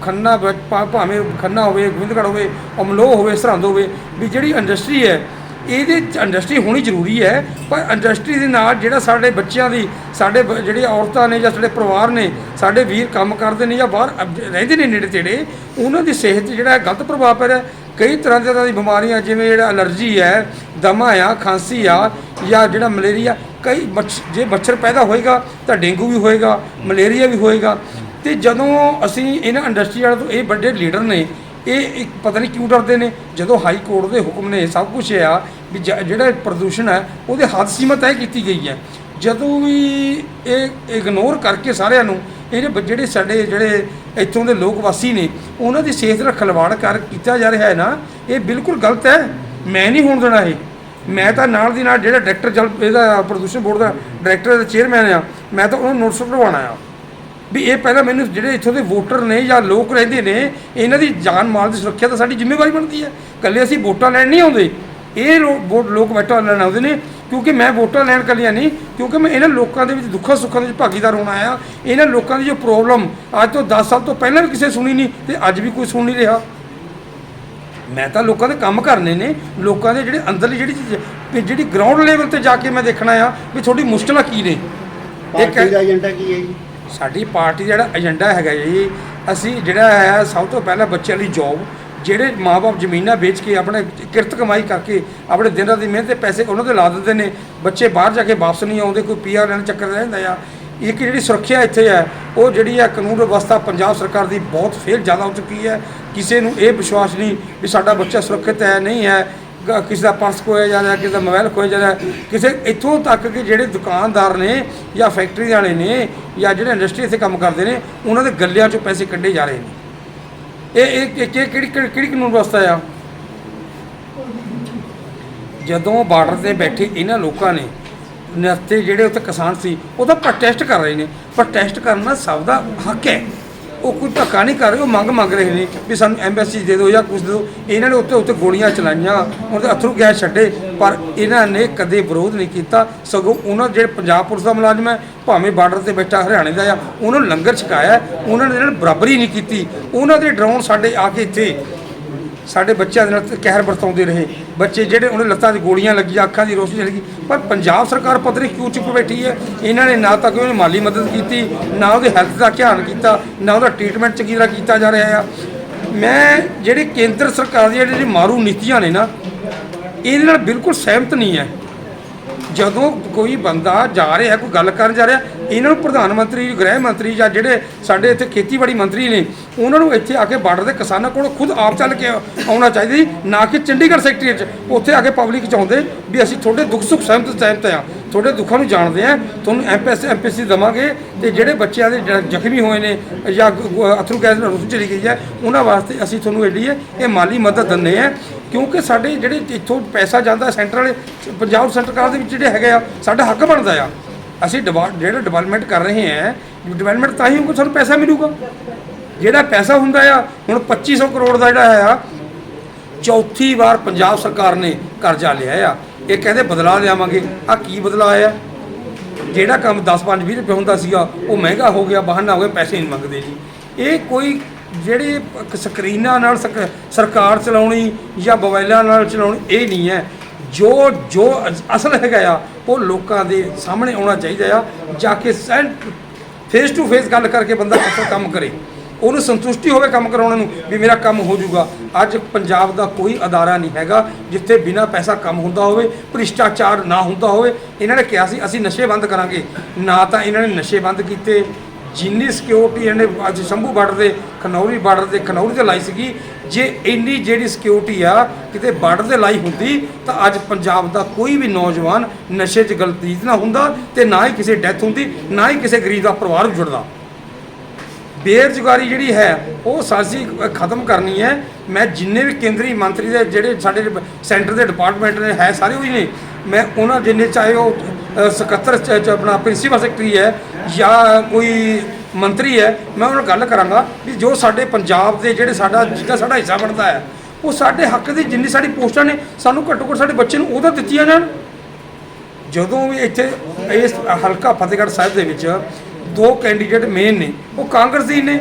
ਖੰਨਾ ਭ- ਭਾ- ਭਾਵੇਂ ਖੰਨਾ ਹੋਵੇ, ਗੋਬਿੰਦਗੜ੍ਹ ਹੋਵੇ, ਅਮਲੋਹ ਹੋਵੇ, ਸਰਹੰਦ ਹੋਵੇ, ਵੀ ਜਿਹੜੀ ਇੰਡਸਟਰੀ ਹੈ, ਇਹਦੇ 'ਚ ਇੰਡਸਟਰੀ ਹੋਣੀ ਜ਼ਰੂਰੀ ਹੈ, ਪਰ ਇੰਡਸਟਰੀ ਦੇ ਨਾਲ ਜਿਹੜਾ ਸਾਡੇ ਬੱਚਿਆਂ ਦੀ, ਸਾਡੇ ਬ- ਜਿਹੜੇ ਔਰਤਾਂ ਨੇ ਜਾਂ ਸਾਡੇ ਪਰਿਵਾਰ ਨੇ, ਸਾਡੇ ਵੀਰ ਕੰਮ ਕਰਦੇ ਨੇ ਜਾਂ ਬਾਹਰ ਅਬ- ਰਹਿੰਦੇ ਨੇ ਨੇੜੇ ਤੇੜੇ, ਉਹਨਾਂ ਦੀ ਸਿਹਤ 'ਤੇ ਜਿਹੜਾ ਗਲਤ ਪ੍ਰਭਾਵ ਪੈ ਰਿਹਾ, ਕਈ ਤਰ੍ਹਾਂ ਦੀਆਂ ਦੀ ਬਿਮਾਰੀਆਂ, ਜਿਵੇਂ ਜਿਹੜਾ ਅਲਰਜੀ ਹੈ, ਦਮਾ ਆ, ਖਾਂਸੀ ਆ, ਜਾਂ ਜਿਹੜਾ ਮਲੇਰੀਆ ਕਈ ਮੱਛ ਜੇ ਮੱਛਰ ਪੈਦਾ ਹੋਏਗਾ ਤਾਂ ਡੇਂਗੂ ਵੀ ਹੋਏਗਾ, ਮਲੇਰੀਆ ਵੀ ਹੋਏਗਾ। ਤੇ ਜਦੋਂ ਅਸੀਂ ਇਹਨਾਂ ਇੰਡਸਟਰੀ ਵਾਲਿਆਂ ਤੋਂ ਇਹ ਵੱਡੇ ਲੀਡਰ ਨੇ, ਇਹ ਇੱਕ ਪਤਾ ਨਹੀਂ ਕਿਉਂ ਡਰਦੇ ਨੇ, ਜਦੋਂ ਹਾਈ ਕੋਰਟ ਦੇ ਹੁਕਮ ਨੇ ਸਭ ਕੁਝ ਆ ਵੀ ਜਿਹੜਾ ਪ੍ਰਦੂਸ਼ਣ ਹੈ, ਉਹਦੇ ਹੱਦ ਸੀਮਾ ਤੈਅ ਕੀਤੀ ਗਈ ਹੈ। ਜਦੋਂ ਵੀ ਇਹ ਇਗਨੋਰ ਕਰਕੇ ਸਾਰਿਆਂ ਨੂੰ, ਇਹਦੇ ਬ- ਜਿਹੜੇ ਸਾਡੇ ਜਿਹੜੇ ਇੱਥੋਂ ਦੇ ਲੋਕ ਵਾਸੀ ਨੇ, ਉਹਨਾਂ ਦੀ ਸਿਹਤ ਦਾ ਖਿਲਵਾੜ ਕਰ ਕੀਤਾ ਜਾ ਰਿਹਾ ਹੈ ਨਾ, ਇਹ ਬਿਲਕੁਲ ਗਲਤ ਹੈ। ਮੈਂ ਨਹੀਂ ਹੋਣ ਦੇਣਾ ਇਹ। ਮੈਂ ਤਾਂ ਨਾਲ ਦੀ ਨਾਲ ਜਿਹੜਾ ਡਾਇਰੈਕਟਰ ਜਲ ਇਹਦਾ ਪ੍ਰਦੂਸ਼ਣ ਬੋਰਡ ਦਾ ਡਾਇਰੈਕਟਰ ਦਾ ਚੇਅਰਮੈਨ ਆ, ਮੈਂ ਤਾਂ ਉਹਨੂੰ ਨੋਟਿਸ ਕਢਵਾਉਣਾ ਆ। ਵੀ ਇਹ ਪਹਿਲਾਂ ਮੈਨੂੰ ਜਿਹੜੇ ਇੱਥੋਂ ਦੇ ਵੋਟਰ ਨੇ ਜਾਂ ਲੋਕ ਰਹਿੰਦੇ ਨੇ, ਇਹਨਾਂ ਦੀ ਜਾਨ ਮਾਲ ਦੀ ਸੁਰੱਖਿਆ ਤਾਂ ਸਾਡੀ ਜ਼ਿੰਮੇਵਾਰੀ ਬਣਦੀ ਹੈ ਇਕੱਲੇ ਅਸੀਂ ਵੋਟਾਂ ਲੈਣ ਨਹੀਂ ਆਉਂਦੇ। ਇਹ ਵੋਟ ਲੋਕ ਵੋਟਾਂ ਲੈਣ ਆਉਂਦੇ ਨੇ, ਕਿਉਂਕਿ ਮੈਂ ਵੋਟਾਂ ਲੈਣ ਕੱਲੀਆਂ ਨਹੀਂ, ਕਿਉਂਕਿ ਮੈਂ ਇਹਨਾਂ ਲੋਕਾਂ ਦੇ ਵਿੱਚ ਦੁੱਖਾਂ ਸੁੱਖਾਂ ਦੇ ਵਿੱਚ ਭਾਗੀਦਾਰ ਹੋਣਾ ਆ। ਇਹਨਾਂ ਲੋਕਾਂ ਦੀ ਜੋ ਪ੍ਰੋਬਲਮ ਅੱਜ ਤੋਂ 10 ਸਾਲ ਤੋਂ ਪਹਿਲਾਂ ਵੀ ਕਿਸੇ ਸੁਣੀ ਨਹੀਂ, ਤੇ ਅੱਜ ਵੀ ਕੋਈ ਸੁਣ ਨਹੀਂ ਰਿਹਾ। ਮੈਂ ਤਾਂ ਲੋਕਾਂ ਦੇ ਕੰਮ ਕਰਨੇ ਨੇ ਲੋਕਾਂ ਦੇ ਜਿਹੜੇ ਅੰਦਰਲੀ ਜਿਹੜੀ ਚੀਜ਼ ਵੀ ਜਿਹੜੀ ਗਰਾਊਂਡ ਲੈਵਲ ਤੇ ਜਾ ਕੇ ਮੈਂ ਦੇਖਣਾ ਆ ਵੀ ਤੁਹਾਡੀ ਮੁਸ਼ਕਲਾਂ ਕੀ ਨੇ। ਇਹ ਪਾਰਟੀ ਦਾ ਏਜੰਡਾ ਕੀ ਹੈ ਜੀ? ਸਾਡੀ ਪਾਰਟੀ ਦਾ ਜਿਹੜਾ ਏਜੰਡਾ ਹੈਗਾ ਜੀ ਅਸੀਂ ਜਿਹੜਾ ਹੈ ਸਭ ਤੋਂ ਪਹਿਲਾਂ ਬੱਚਿਆਂ ਲਈ ਜੌਬ ਜਿਹੜੇ ਮਾਪੇ ਜ਼ਮੀਨਾਂ ਵੇਚ ਕੇ ਆਪਣੇ ਕਿਰਤ ਕਮਾਈ ਕਰਕੇ ਆਪਣੇ ਦਿਨ ਰਾਤ ਦੀ ਮਿਹਨਤ ਦੇ ਪੈਸੇ ਉਹਨਾਂ ਤੇ ਲਾ ਦਿੰਦੇ ਨੇ। ਬੱਚੇ ਬਾਹਰ ਜਾ ਕੇ ਵਾਪਸ ਨਹੀਂ ਆਉਂਦੇ ਕੋਈ ਪੀਆਰ ਲੈਣ ਚੱਕਰ ਰਹਿੰਦਾ ਆ। ਇੱਕ ਜਿਹੜੀ ਸੁਰੱਖਿਆ ਇੱਥੇ ਹੈ, ਉਹ ਜਿਹੜੀ ਹੈ ਕਾਨੂੰਨ ਵਿਵਸਥਾ ਪੰਜਾਬ ਸਰਕਾਰ ਦੀ ਬਹੁਤ ਫੇਲ ਜ਼ਿਆਦਾ ਹੋ ਚੁੱਕੀ ਹੈ। ਕਿਸੇ ਨੂੰ ਇਹ ਵਿਸ਼ਵਾਸ ਨਹੀਂ ਵੀ ਸਾਡਾ ਬੱਚਾ ਸੁਰੱਖਿਅਤ ਹੈ, ਨਹੀਂ ਹੈ। ਕਿਸੇ ਦਾ ਪਰਸ ਖੋਇਆ ਜਾ ਰਿਹਾ, ਕਿਸੇ ਦਾ ਮੋਬਾਈਲ ਖੋਇਆ ਜਾ ਰਿਹਾ। ਕਿਸੇ ਇੱਥੋਂ ਤੱਕ ਕਿ ਜਿਹੜੇ ਦੁਕਾਨਦਾਰ ਨੇ ਜਾਂ ਫੈਕਟਰੀ ਵਾਲੇ ਨੇ ਜਾਂ ਜਿਹੜੇ ਇੰਡਸਟਰੀ ਇੱਥੇ ਕੰਮ ਕਰਦੇ ਨੇ, ਉਹਨਾਂ ਦੇ ਗੱਲਿਆਂ 'ਚੋਂ ਪੈਸੇ ਕੱਢੇ ਜਾ ਰਹੇ ਨੇ। ਇਹ ਇਹ ਕਿਹੜੀ ਕਿਹੜੀ ਕਾਨੂੰਨ ਵਿਵਸਥਾ ਆ? ਜਦੋਂ ਬਾਰਡਰ ਤੇ ਬੈਠੇ ਇਹਨਾਂ ਲੋਕਾਂ ਨੇ ਨਸਤੇ ਜਿਹੜੇ ਉੱਥੇ ਕਿਸਾਨ ਸੀ ਉਹਦਾ ਪ੍ਰੋਟੈਸਟ ਕਰ ਰਹੇ ਨੇ। ਪ੍ਰੋਟੈਸਟ ਕਰਨਾ ਸਭ ਦਾ ਹੱਕ ਹੈ। ਉਹ ਕੋਈ ਧੱਕਾ ਨਹੀਂ ਕਰ ਰਹੇ, ਉਹ ਮੰਗ ਮੰਗ ਰਹੇ ਨੇ ਵੀ ਸਾਨੂੰ ਐਮਬੈਸੀ ਦੇ ਦਿਓ ਜਾਂ ਕੁਝ ਦੇ ਦਿਓ। ਇਹਨਾਂ ਨੇ ਉੱਤੇ ਉੱਤੇ ਗੋਲੀਆਂ ਚਲਾਈਆਂ ਉਹਨਾਂ ਦੇ ਅਥਰੂ ਗੈਸ ਛੱਡੇ, ਪਰ ਇਹਨਾਂ ਨੇ ਕਦੇ ਵਿਰੋਧ ਨਹੀਂ ਕੀਤਾ। ਸਗੋਂ ਉਹਨਾਂ ਜਿਹੜੇ ਪੰਜਾਬ ਪੁਲਿਸ ਦਾ ਮੁਲਾਜ਼ਮ ਹੈ, ਭਾਵੇਂ ਬਾਰਡਰ ਤੇ ਬੈਠਾ ਹਰਿਆਣੇ ਦਾ ਆ, ਉਹਨਾਂ ਨੂੰ ਲੰਗਰ ਛਕਾਇਆ, ਉਹਨਾਂ ਨੇ ਇਹਨਾਂ ਨਾਲ ਬਰਾਬਰੀ ਨਹੀਂ ਕੀਤੀ। ਉਹਨਾਂ ਦੇ ਡਰਾਉਣ ਸਾਡੇ ਆ ਕੇ ਇੱਥੇ ਸਾਡੇ ਬੱਚਿਆਂ ਦੇ ਨਾਲ ਕਹਿਰ ਵਰਤਾਉਂਦੇ ਰਹੇ। ਬੱਚੇ ਜਿਹੜੇ ਉਹਨੇ ਲੱਤਾਂ 'ਚ ਗੋਲੀਆਂ ਲੱਗੀਆਂ, ਅੱਖਾਂ ਦੀ ਰੋਸ਼ਨੀ ਚਲੀ ਗਈ ਪਰ ਪੰਜਾਬ ਸਰਕਾਰ ਪਤਾ ਕਿਉਂ ਚੁੱਪ ਬੈਠੀ ਹੈ। ਇਹਨਾਂ ਨੇ ਨਾ ਤਾਂ ਕੋਈ ਉਹਨੂੰ ਮਾਲੀ ਮਦਦ ਕੀਤੀ, ਨਾ ਉਹਦੇ ਹੈਲਥ ਦਾ ਧਿਆਨ ਕੀਤਾ, ਨਾ ਉਹਦਾ ਟ੍ਰੀਟਮੈਂਟ ਚੰਗੀ ਤਰ੍ਹਾਂ ਕੀਤਾ ਜਾ ਰਿਹਾ ਆ। ਮੈਂ ਜਿਹੜੇ ਕੇਂਦਰ ਸਰਕਾਰ ਦੀਆਂ ਜਿਹੜੀ ਮਾਰੂ ਨੀਤੀਆਂ ਨੇ ਨਾ, ਇਹਦੇ ਨਾਲ ਬਿਲਕੁਲ ਸਹਿਮਤ ਨਹੀਂ ਹੈ। ਜਦੋਂ ਕੋਈ ਬੰਦਾ ਜਾ ਰਿਹਾ, ਕੋਈ ਗੱਲ ਕਰਨ ਜਾ ਰਿਹਾ ਇਹਨਾਂ ਨੂੰ ਪ੍ਰਧਾਨ ਮੰਤਰੀ, ਗ੍ਰਹਿ ਮੰਤਰੀ ਜਾਂ ਜਿਹੜੇ ਸਾਡੇ ਇੱਥੇ ਖੇਤੀਬਾੜੀ ਮੰਤਰੀ ਨੇ, ਉਹਨਾਂ ਨੂੰ ਇੱਥੇ ਆ ਕੇ ਬਾਰਡਰ ਦੇ ਕਿਸਾਨਾਂ ਕੋਲ ਖੁਦ ਆਪ ਚੱਲ ਕੇ ਆਉਣਾ ਚਾਹੀਦਾ ਸੀ ਨਾ ਕਿ ਚੰਡੀਗੜ੍ਹ ਸੈਕਟਰੀਏਟ 'ਚ, ਉੱਥੇ ਆ ਕੇ ਪਬਲਿਕ ਚਾਹੁੰਦੇ ਵੀ ਅਸੀਂ ਤੁਹਾਡੇ ਦੁੱਖ ਸੁੱਖ ਸਹਿਮਤ ਸਹਿਮਤ ਆ ਤੁਹਾਡੇ ਦੁੱਖਾਂ ਨੂੰ ਜਾਣਦੇ ਆ ਤੁਹਾਨੂੰ ਐਮਪੀਐਸ ਐਮਪੀਸੀ ਦਵਾਂਗੇ ਤੇ ਜਿਹੜੇ ਬੱਚਿਆਂ ਦੇ ਜ- ਜ਼ਖਮੀ ਹੋਏ ਨੇ ਜਾਂ ਅਥਰੂ ਗੈਸ ਨਾਲ ਰੁੱਸ ਚਲੀ ਗਈ ਹੈ, ਉਹਨਾਂ ਵਾਸਤੇ ਅਸੀਂ ਤੁਹਾਨੂੰ ਜਿਹੜੀ ਹੈ, ਇਹ ਮਾਲੀ ਮਦਦ ਦਿੰਦੇ ਆ ਕਿਉਂਕਿ ਸਾਡੇ ਜਿਹੜੇ ਇੱਥੋਂ ਪੈਸਾ ਜਾਂਦਾ ਸੈਂਟਰ ਵਾਲੇ, ਪੰਜਾਬ ਸਰਕਾਰ ਦੇ ਵਿੱਚ ਜਿਹੜੇ ਹੈਗੇ ਆ, ਸਾਡਾ ਹੱਕ ਬਣਦਾ ਆ। ਅਸੀਂ ਡਿਵਾ- ਜਿਹੜਾ ਡਿਵੈਲਪਮੈਂਟ ਕਰ ਰਹੇ ਆ ਡਿਵੈਲਪਮੈਂਟ ਤਾਂ ਹੀ ਹੋਊਗਾ ਸਾਨੂੰ ਪੈਸਾ ਮਿਲੂਗਾ। ਜਿਹੜਾ ਪੈਸਾ ਹੁੰਦਾ ਆ, ਹੁਣ 2500 ਕਰੋੜ ਦਾ ਜਿਹੜਾ ਆ, ਚੌਥੀ ਵਾਰ ਪੰਜਾਬ ਸਰਕਾਰ ਨੇ ਕਰਜ਼ਾ ਲਿਆ ਆ। ਇਹ ਕਹਿੰਦੇ ਬਦਲਾ ਲਿਆਵਾਂਗੇ। ਆ ਕੀ ਬਦਲਾ ਆਇਆ ਜਿਹੜਾ ਕੰਮ 10 5 20 ਰੁਪਏ ਹੁੰਦਾ ਸੀਗਾ, ਉਹ ਮਹਿੰਗਾ ਹੋ ਗਿਆ, ਬਹਾਨਾ ਹੋ ਗਿਆ, ਪੈਸੇ ਨਹੀਂ ਮੰਗਦੇ ਜੀ। ਇਹ ਕੋਈ ਜਿਹੜੇ ਸਕਰੀਨਾਂ ਨਾਲ ਸਕ- ਸਰਕਾਰ ਚਲਾਉਣੀ ਜਾਂ ਮੋਬਾਈਲਾਂ ਨਾਲ ਚਲਾਉਣੀ, ਇਹ ਨਹੀਂ ਹੈ। ਜੋ ਜੋ ਅਸਲ ਹੈਗਾ ਆ, ਉਹ ਲੋਕਾਂ ਦੇ ਸਾਹਮਣੇ ਆਉਣਾ ਚਾਹੀਦਾ ਆ, ਜਾ ਕੇ ਫੇਸ ਟੂ ਫੇਸ ਗੱਲ ਕਰਕੇ ਬੰਦਾ ਕਿੱਥੋਂ ਕੰਮ ਕਰੇ। ਉਹਨੂੰ ਸੰਤੁਸ਼ਟੀ ਹੋਵੇ ਕੰਮ ਕਰਾਉਣ ਨੂੰ ਵੀ ਮੇਰਾ ਕੰਮ ਹੋ ਜਾਊਗਾ। ਅੱਜ ਪੰਜਾਬ ਦਾ ਕੋਈ ਅਦਾਰਾ ਨਹੀਂ ਹੈਗਾ ਜਿੱਥੇ ਬਿਨਾ ਪੈਸਾ ਕੰਮ ਹੁੰਦਾ ਹੋਵੇ, ਭ੍ਰਿਸ਼ਟਾਚਾਰ ਨਾ ਹੁੰਦਾ ਹੋਵੇ। ਇਹਨਾਂ ਨੇ ਕਿਹਾ ਸੀ, ਅਸੀਂ ਨਸ਼ੇ ਬੰਦ ਕਰਾਂਗੇ। ਨਾ ਤਾਂ ਇਹਨਾਂ ਨੇ ਨਸ਼ੇ ਬੰਦ ਕੀਤੇ। ਜਿੰਨੀ ਸਿਕਿਉਰਿਟੀ ਇਹਨੇ ਅੱਜ ਸ਼ੰਭੂ ਬਾਰਡਰ ਦੇ, ਖਨੌਰੀ ਬਾਰਡਰ ਦੇ ਖਨੌਰੀ ਤੇ ਲਾਈ ਸੀਗੀ ਜੇ ਇੰਨੀ ਜਿਹੜੀ ਸਿਕਿਉਰਿਟੀ ਆ ਕਿਤੇ ਬਾਰਡਰ ਤੇ ਲਾਈ ਹੁੰਦੀ, ਤਾਂ ਅੱਜ ਪੰਜਾਬ ਦਾ ਕੋਈ ਵੀ ਨੌਜਵਾਨ ਨਸ਼ੇ 'ਚ ਗਲਤੀਤ ਨਾ ਹੁੰਦਾ ਤੇ ਨਾ ਹੀ ਕਿਸੇ ਡੈਥ ਹੁੰਦੀ, ਨਾ ਹੀ ਕਿਸੇ ਗਰੀਬ ਦਾ ਪਰਿਵਾਰ ਜੁੜਦਾ। ਬੇਰੁਜ਼ਗਾਰੀ ਜਿਹੜੀ ਹੈ, ਉਹ ਸਾਜੀ ਖਤਮ ਕਰਨੀ ਹੈ। ਮੈਂ ਜਿੰਨੇ ਵੀ ਕੇਂਦਰੀ ਮੰਤਰੀ ਦੇ ਜਿਹੜੇ ਸਾਡੇ ਸੈਂਟਰ ਦੇ ਡਿਪਾਰਟਮੈਂਟ ਨੇ, ਹੈ ਸਾਰੇ ਉਹੀ ਨੇ। ਮੈਂ ਉਹਨਾਂ ਜਿੰਨੇ ਚਾਹੇ ਉਹ ਸਕੱਤਰ ਆਪਣਾ ਪ੍ਰਿੰਸੀਪਲ ਸੈਕਟਰੀ ਹੈ ਜਾਂ ਕੋਈ ਮੰਤਰੀ ਹੈ, ਮੈਂ ਉਹਨਾਂ ਨਾਲ ਗੱਲ ਕਰਾਂਗਾ ਵੀ ਜੋ ਸਾਡੇ ਪੰਜਾਬ ਦੇ ਜਿਹੜੇ ਸਾਡਾ, ਜਿੱਦਾਂ ਸਾਡਾ ਹਿੱਸਾ ਬਣਦਾ ਹੈ, ਉਹ ਸਾਡੇ ਹੱਕ ਦੀ ਜਿੰਨੀ ਸਾਡੀ ਪੋਸਟਾਂ ਨੇ, ਸਾਨੂੰ ਘੱਟੋ ਘੱਟ ਸਾਡੇ ਬੱਚੇ ਨੂੰ ਉਹਦਾ ਦਿੱਤੀਆਂ ਜਾਣ। ਜਦੋਂ ਵੀ ਇੱਥੇ ਇਸ ਹਲਕਾ ਫਤਿਹਗੜ੍ਹ ਸਾਹਿਬ ਦੇ ਵਿੱਚ ਦੋ ਕੈਂਡੀਡੇਟ ਮੇਨ ਨੇ, ਉਹ ਕਾਂਗਰਸ ਦੇ ਨੇ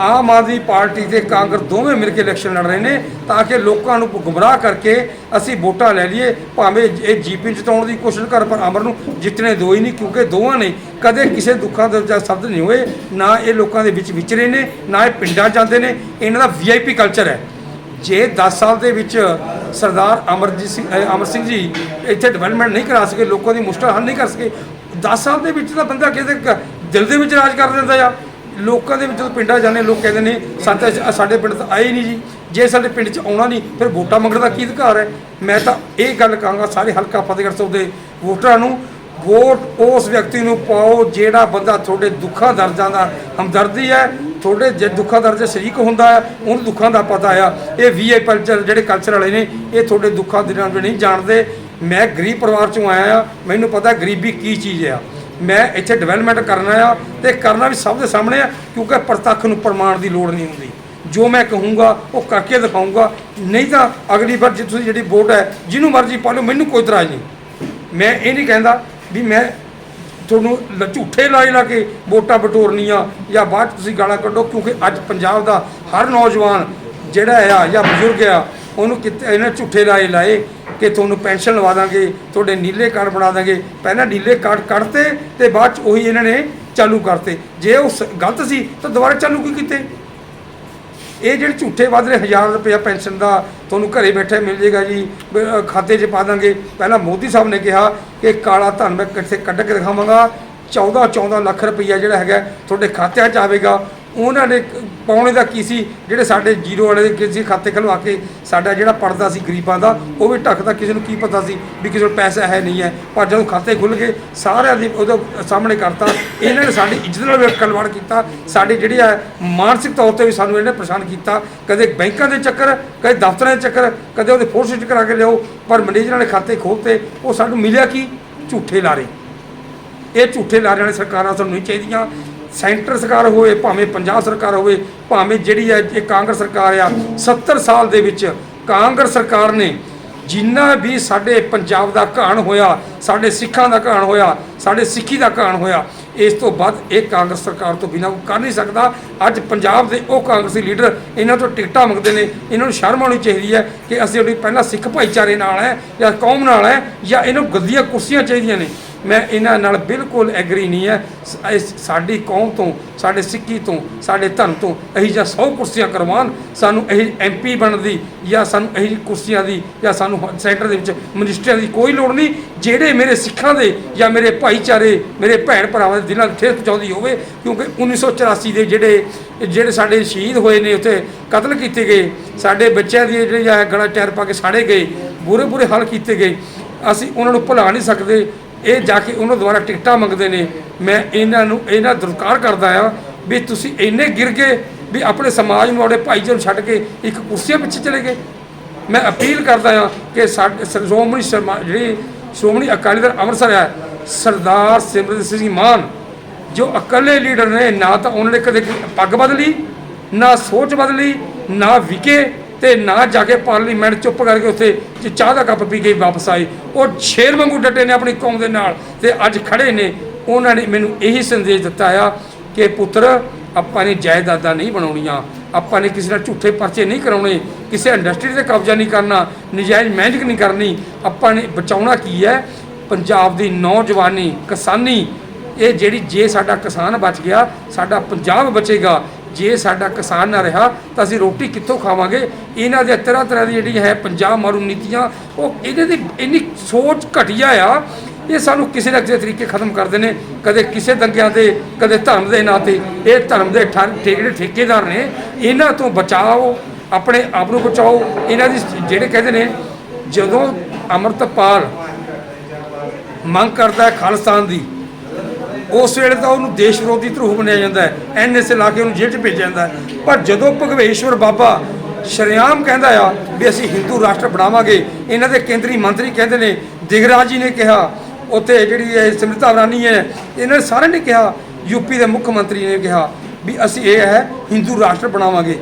ਆਮ ਆਦਮੀ ਪਾਰਟੀ ਤੇ ਕਾਂਗਰਸ ਦੋਵੇਂ ਮਿਲ ਕੇ ਇਲੈਕਸ਼ਨ ਲੜ ਰਹੇ ਨੇ ਤਾਂ ਕਿ ਲੋਕਾਂ ਨੂੰ ਗੁੰਮਰਾਹ ਕਰਕੇ ਅਸੀਂ ਵੋਟਾਂ ਲੈ ਲਈਏ। ਭਾਵੇਂ ਇਹ ਜੀਪੀ ਜਿਤਾਉਣ ਦੀ ਕੋਸ਼ਿਸ਼ ਕਰ, ਪਰ ਅਮਰ ਨੂੰ ਜਿੱਤਣੇ ਦੋ ਹੀ ਨਹੀਂ, ਕਿਉਂਕਿ ਦੋਵਾਂ ਨੇ ਕਦੇ ਕਿਸੇ ਦੁੱਖਾਂ ਦੇ ਵਿੱਚ ਸ਼ਬਦ ਨਹੀਂ ਹੋਏ। ਨਾ ਇਹ ਲੋਕਾਂ ਦੇ ਵਿੱਚ ਵਿਚਰੇ ਨੇ, ਨਾ ਇਹ ਪਿੰਡਾਂ ਜਾਂਦੇ ਨੇ। ਇਹਨਾਂ ਦਾ ਵੀਆਈਪੀ ਕਲਚਰ ਹੈ। ਜੇ 10 ਸਾਲ ਦੇ ਵਿੱਚ ਸਰਦਾਰ ਅਮਰਜੀਤ ਸਿੰਘ ਅਮਰ ਸਿੰਘ ਜੀ ਇੱਥੇ ਡਿਵੈਲਪਮੈਂਟ ਨਹੀਂ ਕਰਾ ਸਕੇ, ਲੋਕਾਂ ਦੀ ਮੁਸ਼ਕਲ ਹੱਲ ਨਹੀਂ ਕਰ ਸਕੇ 10 ਸਾਲ ਦੇ ਵਿੱਚ ਤਾਂ ਬੰਦਾ ਕਿਸੇ ਦਿਲ ਦੇ ਵਿੱਚ ਰਾਜ ਕਰ ਦਿੰਦਾ ਆ। ਲੋਕਾਂ ਦੇ ਵਿੱਚ ਜਦੋਂ ਪਿੰਡਾਂ ਜਾਂਦੇ, ਲੋਕ ਕਹਿੰਦੇ ਨੇ, ਸਾਡੇ ਸਾਡੇ ਪਿੰਡ ਤਾਂ ਆਏ ਨਹੀਂ ਜੀ। ਜੇ ਸਾਡੇ ਪਿੰਡ 'ਚ ਆਉਣਾ ਨਹੀਂ, ਫਿਰ ਵੋਟਾਂ ਮੰਗਣ ਦਾ ਕੀ ਅਧਿਕਾਰ ਹੈ? ਮੈਂ ਤਾਂ ਇਹ ਗੱਲ ਕਹਾਂਗਾ, ਸਾਰੇ ਹਲਕਾ ਫਤਿਹਗੜ੍ਹ ਸਾਹਿਬ ਦੇ ਵੋਟਰਾਂ ਨੂੰ, ਵੋਟ ਉਸ ਵਿਅਕਤੀ ਨੂੰ ਪਾਓ ਜਿਹੜਾ ਬੰਦਾ ਤੁਹਾਡੇ ਦੁੱਖਾਂ ਦਰਦਾਂ ਦਾ ਹਮਦਰਦੀ ਹੈ, ਤੁਹਾਡੇ ਜੇ ਦੁੱਖਾਂ ਦਰਦ 'ਚ ਸ਼ਰੀਕ ਹੁੰਦਾ ਹੈ, ਉਹਨੂੰ ਦੁੱਖਾਂ ਦਾ ਪਤਾ ਆ। ਇਹ ਵੀਆਈ ਕਲਚਰ ਜਿਹੜੇ ਕਲਚਰ ਵਾਲੇ ਨੇ, ਇਹ ਤੁਹਾਡੇ ਦੁੱਖਾਂ ਦੇ ਨਾਲ ਨਹੀਂ ਜਾਣਦੇ। ਮੈਂ ਗਰੀਬ ਪਰਿਵਾਰ ਚੋਂ ਆਇਆ ਆ, ਮੈਨੂੰ ਪਤਾ ਗਰੀਬੀ ਕੀ ਚੀਜ਼ ਆ। ਮੈਂ ਇੱਥੇ ਡਿਵੈਲਪਮੈਂਟ ਕਰਨਾ ਆ ਤੇ ਕਰਨਾ ਵੀ ਸਭ ਦੇ ਸਾਹਮਣੇ ਆ, ਕਿਉਂਕਿ ਪ੍ਰਤੱਖ ਨੂੰ ਪ੍ਰਮਾਣ ਦੀ ਲੋੜ ਨਹੀਂ ਹੁੰਦੀ। ਜੋ ਮੈਂ ਕਹੂੰਗਾ, ਉਹ ਕਰਕੇ ਦਿਖਾਊਂਗਾ। ਨਹੀਂ ਤਾਂ ਅਗਲੀ ਵਾਰ ਜੇ ਤੁਸੀਂ ਜਿਹੜੀ ਵੋਟ ਹੈ, ਜਿਹਨੂੰ ਮਰਜ਼ੀ ਪਾ ਲਓ, ਮੈਨੂੰ ਕੋਈ ਇਤਰਾਜ਼ ਨਹੀਂ। ਮੈਂ ਇਹ ਨਹੀਂ ਕਹਿੰਦਾ ਵੀ ਮੈਂ ਤੁਹਾਨੂੰ ਲ- ਝੂਠੇ ਲਾਏ ਲਾ ਕੇ ਵੋਟਾਂ ਬਟੋਰਨੀਆਂ ਜਾਂ ਬਾਅਦ 'ਚ ਤੁਸੀਂ ਗਾਲਾਂ ਕੱਢੋ, ਕਿਉਂਕਿ ਅੱਜ ਪੰਜਾਬ ਦਾ ਹਰ ਨੌਜਵਾਨ ਜਿਹੜਾ ਆ ਜਾਂ ਬਜ਼ੁਰਗ ਆ, ਉਹਨੂੰ ਕਿਤੇ ਇਹਨਾਂ ਝੂਠੇ ਲਾਏ ਲਾਏ ਕਿ ਤੁਹਾਨੂੰ ਪੈਨਸ਼ਨ ਲਵਾ ਦਾਂਗੇ, ਤੁਹਾਡੇ ਨੀਲੇ ਕਾਰਡ ਬਣਾ ਦਾਂਗੇ। ਪਹਿਲਾਂ ਨੀਲੇ ਕਾਰਡ ਕੱਢਤੇ ਤੇ ਬਾਅਦ 'ਚ ਉਹੀ ਇਹਨਾਂ ਨੇ ਚਾਲੂ ਕਰਤੇ। ਜੇ ਉਹ ਸ- ਗਲਤ ਸੀ, ਤਾਂ ਦੁਬਾਰਾ ਚਾਲੂ ਕੀ ਕੀਤੇ? ਇਹ ਜਿਹੜੇ ਝੂਠੇ ਵਾਅਦੇ 1000 ਰੁਪਇਆ ਪੈਨਸ਼ਨ ਦਾ, ਤੁਹਾਨੂੰ ਘਰੇ ਬੈਠੇ ਮਿਲ ਜੇਗਾ ਜੀ ਖਾਤੇ 'ਚ ਪਾ ਦਾਂਗੇ। ਪਹਿਲਾਂ ਮੋਦੀ ਸਾਹਿਬ ਨੇ ਕਿਹਾ ਕਿ ਕਾਲਾ ਧਨ ਮੈਂ ਕਿੱਥੇ ਕੱਢ ਕੇ ਦਿਖਾਵਾਂਗਾ। 14 14 ਲੱਖ ਰੁਪਈਆ ਜਿਹੜਾ ਹੈਗਾ, ਤੁਹਾਡੇ ਖਾਤਿਆਂ 'ਚ ਆਵੇਗਾ। ਉਹਨਾਂ ਨੇ ਪਾਉਣੇ ਦਾ ਕੀ ਸੀ? ਜਿਹੜੇ ਸਾਡੇ ਜ਼ੀਰੋ ਵਾਲੇ ਦੇ ਕਿਸੇ ਖਾਤੇ ਖਲਵਾ ਕੇ ਸਾਡਾ ਜਿਹੜਾ ਪੜਦਾ ਸੀ ਗਰੀਬਾਂ ਦਾ, ਉਹ ਵੀ ਢੱਕਦਾ ਕਿਸੇ ਨੂੰ ਕੀ ਪਤਾ ਸੀ ਵੀ ਕਿਸੇ ਕੋਲ ਪੈਸਾ ਹੈ, ਨਹੀਂ ਹੈ। ਪਰ ਜਦੋਂ ਖਾਤੇ ਖੁੱਲ ਗਏ, ਸਾਰਿਆਂ ਦੀ ਉਹਦੇ ਸਾਹਮਣੇ ਕਰਤਾ। ਇਹਨਾਂ ਨੇ ਸਾਡੀ ਇੱਜ਼ਤ ਨਾਲ ਵੀ ਖਲਵਾੜ ਕੀਤਾ। ਸਾਡੇ ਜਿਹੜੇ ਹੈ ਮਾਨਸਿਕ ਤੌਰ ਤੇ ਵੀ ਸਾਨੂੰ ਇਹਨੇ ਪਰੇਸ਼ਾਨ ਕੀਤਾ। ਕਦੇ ਬੈਂਕਾਂ ਦੇ ਚੱਕਰ, ਕਦੇ ਦਫ਼ਤਰਾਂ ਦੇ ਚੱਕਰ, ਕਦੇ ਉਹਦੇ ਫੋਰਸ ਚੱਕਰ ਆ ਕੇ ਲਿਆਓ, ਪਰ ਮੈਨੇਜਰਾਂ ਨੇ ਖਾਤੇ ਖੋਲਤੇ ਉਹ ਸਾਨੂੰ ਮਿਲਿਆ ਕੀ? ਝੂਠੇ ਲਾਰੇ। ਇਹ ਝੂਠੇ ਲਾਰਿਆਂ ਵਾਲੀ ਸਰਕਾਰਾਂ ਸਾਨੂੰ ਨਹੀਂ ਚਾਹੀਦੀਆਂ। ਸੈਂਟਰ ਸਰਕਾਰ ਹੋਵੇ, ਭਾਵੇਂ ਪੰਜਾਬ ਸਰਕਾਰ ਹੋਵੇ, ਭਾਵੇਂ ਜਿਹੜੀ ਹੈ ਇਹ ਕਾਂਗਰਸ ਸਰਕਾਰ ਆ 70 ਸਾਲ ਦੇ ਵਿੱਚ ਕਾਂਗਰਸ ਸਰਕਾਰ ਨੇ ਜਿੰਨਾ ਵੀ ਸਾਡੇ ਪੰਜਾਬ ਦਾ ਘਾਣ ਹੋਇਆ ਸਾਡੇ ਸਿੱਖਾਂ ਦਾ ਘਾਣ ਹੋਇਆ, ਸਾਡੇ ਸਿੱਖੀ ਦਾ ਘਾਣ ਹੋਇਆ। ਇਸ ਤੋਂ ਬਾਅਦ ਇਹ ਕਾਂਗਰਸ ਸਰਕਾਰ ਤੋਂ ਬਿਨਾਂ ਕੋਈ ਕਰ ਨਹੀਂ ਸਕਦਾ। ਅੱਜ ਪੰਜਾਬ ਦੇ ਉਹ ਕਾਂਗਰਸੀ ਲੀਡਰ ਇਹਨਾਂ ਤੋਂ ਟਿਕਟਾਂ ਮੰਗਦੇ ਨੇ। ਇਹਨਾਂ ਨੂੰ ਸ਼ਰਮ ਆਉਣੀ ਚਾਹੀਦੀ ਹੈ ਕਿ ਅਸੀਂ ਉਹਦੀ ਪਹਿਲਾਂ ਸਿੱਖ ਭਾਈਚਾਰੇ ਨਾਲ ਹੈ ਜਾਂ ਕੌਮ ਨਾਲ ਹੈ ਜਾਂ ਇਹਨੂੰ ਨੂੰ ਗੱਦੀਆਂ ਕੁਰਸੀਆਂ ਚਾਹੀਦੀਆਂ ਨੇ। ਮੈਂ ਇਹਨਾਂ ਨਾਲ ਬਿਲਕੁਲ ਐਗਰੀ ਨਹੀਂ ਹੈ। ਇਹ ਸਾਡੀ ਕੌਮ ਤੋਂ, ਸਾਡੇ ਸਿੱਖੀ ਤੋਂ, ਸਾਡੇ ਧਰਮ ਤੋਂ ਇਹੀ ਜਿਹਾ 100 ਕੁਰਸੀਆਂ ਕਰਵਾਉਣ। ਸਾਨੂੰ ਇਹ ਐਮਪੀ ਬਣਨ ਦੀ ਜਾਂ ਸਾਨੂੰ ਇਹੀ ਜਿਹੀ ਕੁਰਸੀਆਂ ਦੀ ਜਾਂ ਸਾਨੂੰ ਸੈਂਟਰ ਦੇ ਵਿੱਚ ਮਨਿਸਟਰੀਆਂ ਦੀ ਕੋਈ ਲੋੜ ਨਹੀਂ। ਜਿਹੜੇ ਮੇਰੇ ਸਿੱਖਾਂ ਦੇ ਜਾਂ ਮੇਰੇ ਭਾਈਚਾਰੇ, ਮੇਰੇ ਭੈਣ ਭਰਾਵਾਂ ਦੇ ਦਿਲਾਂ ਨੂੰ ਠੇਸ ਪਹੁੰਚਾਉਂਦੀ ਹੋਵੇ, ਕਿਉਂਕਿ 1984 ਦੇ ਜਿਹੜੇ ਜਿਹੜੇ ਸਾਡੇ ਸ਼ਹੀਦ ਹੋਏ ਨੇ, ਉੱਥੇ ਕਤਲ ਕੀਤੇ ਗਏ, ਸਾਡੇ ਬੱਚਿਆਂ ਦੀ ਜਿਹੜੇ ਆ ਗਲਾ ਟਾਇਰ ਪਾ ਕੇ ਸਾੜੇ ਗਏ, ਬੁਰੇ ਬੁਰੇ ਹਾਲ ਕੀਤੇ ਗਏ, ਅਸੀਂ ਉਹਨਾਂ ਨੂੰ ਭੁਲਾ ਨਹੀਂ ਸਕਦੇ। ਇਹ ਜਾ ਕੇ ਉਹਨਾਂ ਦੁਆਰਾ ਟਿਕਟਾਂ ਮੰਗਦੇ ਨੇ। ਮੈਂ ਇਹਨਾਂ ਨੂੰ, ਇਹਨਾਂ ਦੁਰਕਾਰ ਕਰਦਾ ਆ ਵੀ ਤੁਸੀਂ ਇੰਨੇ ਗਿਰ ਗਏ ਵੀ ਆਪਣੇ ਸਮਾਜ ਨੂੰ, ਆਪਣੇ ਭਾਈਚਾਰੇ ਨੂੰ ਛੱਡ ਕੇ ਇੱਕ ਕੁਰਸੀਆਂ ਪਿੱਛੇ ਚਲੇ ਗਏ। ਮੈਂ ਅਪੀਲ ਕਰਦਾ ਹਾਂ ਕਿ ਸਾਡੇ ਸ਼੍ਰੋਮਣੀ ਸ਼ਰਮਾ, ਜਿਹੜੀ ਸ਼੍ਰੋਮਣੀ ਅਕਾਲੀ ਦਲ ਅੰਮ੍ਰਿਤਸਰ ਹੈ, ਸਰਦਾਰ ਸਿਮਰਜੀਤ ਸਿੰਘ ਮਾਨ, ਜੋ ਇਕੱਲੇ ਲੀਡਰ ਨੇ, ਨਾ ਤਾਂ ਉਹਨਾਂ ਨੇ ਕਦੇ ਪੱਗ ਬਦਲੀ, ਨਾ ਸੋਚ ਬਦਲੀ, ਨਾ ਵਿਕੇ ਤੇ ਨਾ ਜਾ ਕੇ ਪਾਰਲੀਮੈਂਟ ਚੁੱਪ ਕਰਕੇ ਉੱਥੇ ਚ- ਚਾਹ ਦਾ ਕੱਪ ਪੀ ਕੇ ਵਾਪਸ ਆਏ। ਉਹ ਸ਼ੇਰ ਵਾਂਗੂ ਡਟੇ ਨੇ ਆਪਣੀ ਕੌਮ ਦੇ ਨਾਲ ਤੇ ਅੱਜ ਖੜੇ ਨੇ। ਉਹਨਾਂ ਨੇ ਮੈਨੂੰ ਇਹੀ ਸੰਦੇਸ਼ ਦਿੱਤਾ ਆ ਕਿ ਪੁੱਤਰ ਆਪਾਂ ਨੇ ਜਾਇਦਾਦਾਂ ਨਹੀਂ ਬਣਾਉਣੀਆਂ। ਆਪਾਂ ਨੇ ਕਿਸੇ ਨਾਲ ਝੂਠੇ ਪਰਚੇ ਨਹੀਂ ਕਰਾਉਣੇ, ਕਿਸੇ ਇੰਡਸਟਰੀ ਤੇ ਕਬਜ਼ਾ ਨਹੀਂ ਕਰਨਾ, ਨਜਾਇਜ਼ ਮਿਹਨਤ ਨਹੀਂ ਕਰਨੀ। ਆਪਾਂ ਨੇ ਬਚਾਉਣਾ ਕੀ ਹੈ? ਪੰਜਾਬ ਦੀ ਨੌਜਵਾਨੀ, ਕਿਸਾਨੀ, ਇਹ ਜਿਹੜੀ ਜੇ ਸਾਡਾ ਕਿਸਾਨ ਬਚ ਗਿਆ, ਸਾਡਾ ਪੰਜਾਬ ਬਚੇਗਾ। ਜੇ ਸਾਡਾ ਕਿਸਾਨ ਨਾ ਰਿਹਾ, ਤਾਂ ਅਸੀਂ ਰੋਟੀ ਕਿੱਥੋਂ ਖਾਵਾਂਗੇ? ਇਹਨਾਂ ਦੇ ਤਰ੍ਹਾਂ ਤਰ੍ਹਾਂ ਦੀ ਜਿਹੜੀ ਹੈ ਪੰਜਾਬ ਮਾਰੂ ਨੀਤੀਆਂ, ਉਹ ਇਹਦੇ ਦੀ ਇੰਨੀ ਸੋਚ ਘਟੀਆ ਆ ਇਹ ਸਾਨੂੰ ਕਿਸੇ ਨਾ ਕਿਸੇ ਤਰੀਕੇ ਖਤਮ ਕਰਦੇ ਨੇ, ਕਦੇ ਕਿਸੇ ਦੰਗਿਆਂ ਤੇ ਕਦੇ ਧਰਮ ਦੇ ਨਾਂ ਤੇ। ਇਹ ਧਰਮ ਦੇ ਠਾ- ਜਿਹੜੇ ਠੇਕੇਦਾਰ ਨੇ, ਇਹਨਾਂ ਤੋਂ ਬਚਾਓ, ਆਪਣੇ ਆਪ ਨੂੰ ਬਚਾਓ। ਇਹਨਾਂ ਦੀ ਜਿਹੜੇ ਕਹਿੰਦੇ ਨੇ, ਜਦੋਂ ਅੰਮ੍ਰਿਤਪਾਲ ਮੰਗ ਕਰਦਾ ਖਾਲਿਸਤਾਨ ਦੀ, ਉਸ ਵੇਲੇ ਤਾਂ ਉਹਨੂੰ ਦੇਸ਼ ਵਿਰੋਧੀ ਧਰੂਹ ਬਣਿਆ ਜਾਂਦਾ ਹੈ। ਐਨਐਸਏ ਲਾ ਕੇ ਉਹਨੂੰ ਜੇਲ੍ਹ 'ਚ ਭੇਜਿਆ ਜਾਂਦਾ ਪਰ ਜਦੋਂ ਭਗਵੇਸ਼ਵਰ ਬਾਬਾ ਸ਼ਰੇਆਮ ਕਹਿੰਦਾ ਆ ਵੀ ਅਸੀਂ ਹਿੰਦੂ ਰਾਸ਼ਟਰ ਬਣਾਵਾਂਗੇ, ਇਹਨਾਂ ਦੇ ਕੇਂਦਰੀ ਮੰਤਰੀ ਕਹਿੰਦੇ ਨੇ, ਦਿਗਰਾਜ ਜੀ ਨੇ ਕਿਹਾ ਉੱਥੇ ਜਿਹੜੀ ਇਹ ਸਿਮਰਤਾ ਇਰਾਨੀ ਹੈ, ਇਹਨਾਂ ਨੇ ਸਾਰਿਆਂ ਨੇ ਕਿਹਾ ਯੂਪੀ ਦੇ ਮੁੱਖ ਮੰਤਰੀ ਨੇ ਕਿਹਾ ਵੀ ਅਸੀਂ ਇਹ ਹੈ ਹਿੰਦੂ ਰਾਸ਼ਟਰ ਬਣਾਵਾਂਗੇ।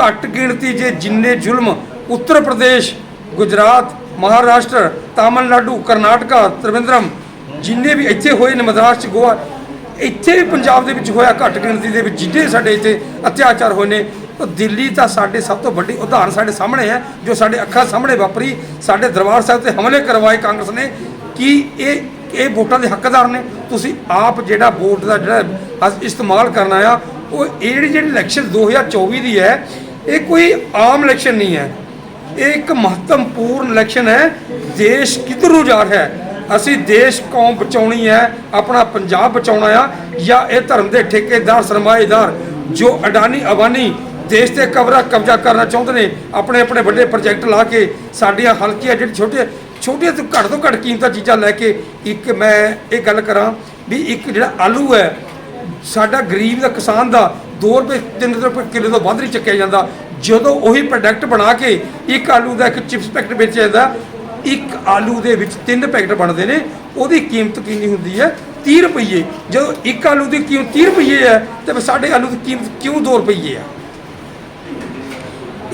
ਘੱਟ ਗਿਣਤੀ ਜੇ ਜਿੰਨੇ ਜ਼ੁਲਮ ਉੱਤਰ ਪ੍ਰਦੇਸ਼, ਗੁਜਰਾਤ, ਮਹਾਰਾਸ਼ਟਰ, ਤਾਮਿਲਨਾਡੂ, ਕਰਨਾਟਕਾ, ਤ੍ਰਿਵੇਂਦਰਮ, ਜਿੰਨੇ ਵੀ ਇੱਥੇ ਹੋਏ ਨੇ ਮਦਰਾਸ ਚ ਗੋਆ, ਇੱਥੇ ਵੀ ਪੰਜਾਬ ਦੇ ਵਿੱਚ ਹੋਇਆ ਘੱਟ ਗਿਣਤੀ ਦੇ ਵਿੱਚ ਜਿੱਡੇ ਸਾਡੇ ਇੱਥੇ ਅਤਿਆਚਾਰ ਹੋਏ ਨੇ ਉਹ ਦਿੱਲੀ ਤਾਂ ਸਾਡੇ ਸਭ ਤੋਂ ਵੱਡੀ ਉਦਾਹਰਨ ਸਾਡੇ ਸਾਹਮਣੇ ਹੈ, ਜੋ ਸਾਡੇ ਅੱਖਾਂ ਸਾਹਮਣੇ ਵਾਪਰੀ। ਸਾਡੇ ਦਰਬਾਰ ਸਾਹਿਬ ਤੇ ਹਮਲੇ ਕਰਵਾਏ ਕਾਂਗਰਸ ਨੇ। ਕਿ ਇਹ ਇਹ ਵੋਟਾਂ ਦੇ ਹੱਕਦਾਰ ਨੇ? ਤੁਸੀਂ ਆਪ ਜਿਹੜਾ ਵੋਟ ਦਾ ਜਿਹੜਾ ਇਸਤੇਮਾਲ ਕਰਨਾ ਆ ਉਹ ਇਹ ਜਿਹੜੀ ਜਿਹੜੀ ਇਲੈਕਸ਼ਨ 2024 ਦੀ ਹੈ, ਇਹ ਕੋਈ ਆਮ ਇਲੈਕਸ਼ਨ ਨਹੀਂ ਹੈ। ਇਹ ਇੱਕ ਮਹੱਤਵਪੂਰਨ ਇਲੈਕਸ਼ਨ ਹੈ। ਦੇਸ਼ ਕਿੱਧਰ ਨੂੰ ਜਾ ਰਿਹਾ ਹੈ? ਅਸੀਂ ਦੇਸ਼ ਕੌਮ ਬਚਾਉਣੀ ਹੈ? ਆਪਣਾ ਪੰਜਾਬ ਬਚਾਉਣਾ ਆ ਜਾਂ ਇਹ ਧਰਮ ਦੇ ਠੇਕੇਦਾਰ, ਸਰਮਾਏਦਾਰ ਜੋ ਅਡਾਨੀ, ਅਬਾਨੀ ਦੇਸ਼ ਤੇ ਕਬਰਾ ਕਬਜ਼ਾ ਕਰਨਾ ਚਾਹੁੰਦੇ ਨੇ ਆਪਣੇ ਆਪਣੇ ਵੱਡੇ ਪ੍ਰੋਜੈਕਟ ਲਾ ਕੇ ਸਾਡੀਆਂ ਹਲਕੀਆਂ, ਜਿਹੜੀ ਛੋਟੇ ਛੋਟੀਆਂ ਤੋਂ ਘੱਟ ਤੋਂ ਘੱਟ ਕੀਮਤਾਂ ਚੀਜ਼ਾਂ ਲੈ ਕੇ ਇੱਕ ਮੈਂ ਇਹ ਗੱਲ ਕਰਾਂ ਵੀ ਇੱਕ ਜਿਹੜਾ ਆਲੂ ਹੈ, ਸਾਡਾ ਗਰੀਬ ਦਾ, ਕਿਸਾਨ ਦਾ 2 ਰੁਪਏ 3 ਰੁਪਏ ਕਿਲੋ ਤੋਂ ਵੱਧ ਨਹੀਂ ਚੱਕਿਆ ਜਾਂਦਾ। ਜਦੋਂ ਉਹੀ ਪ੍ਰੋਡਕਟ ਬਣਾ ਕੇ ਇੱਕ ਆਲੂ ਦਾ ਇੱਕ ਚਿਪਸ ਪੈਕਟ ਵੇਚਿਆ ਜਾਂਦਾ, ਇੱਕ ਆਲੂ ਦੇ ਵਿੱਚ ਤਿੰਨ ਪੈਕਟ ਬਣਦੇ ਨੇ, ਉਹਦੀ ਕੀਮਤ ਕਿੰਨੀ ਹੁੰਦੀ ਹੈ? 30 ਰੁਪਏ ਜਦੋਂ ਇੱਕ ਆਲੂ ਦੀ ਕੀਮਤ 30 ਰੁਪਏ ਹੈ, ਤੇ ਫਿਰ ਸਾਡੇ ਆਲੂ ਦੀ ਕੀਮਤ ਕਿਉਂ 2 ਰੁਪਏ ਆ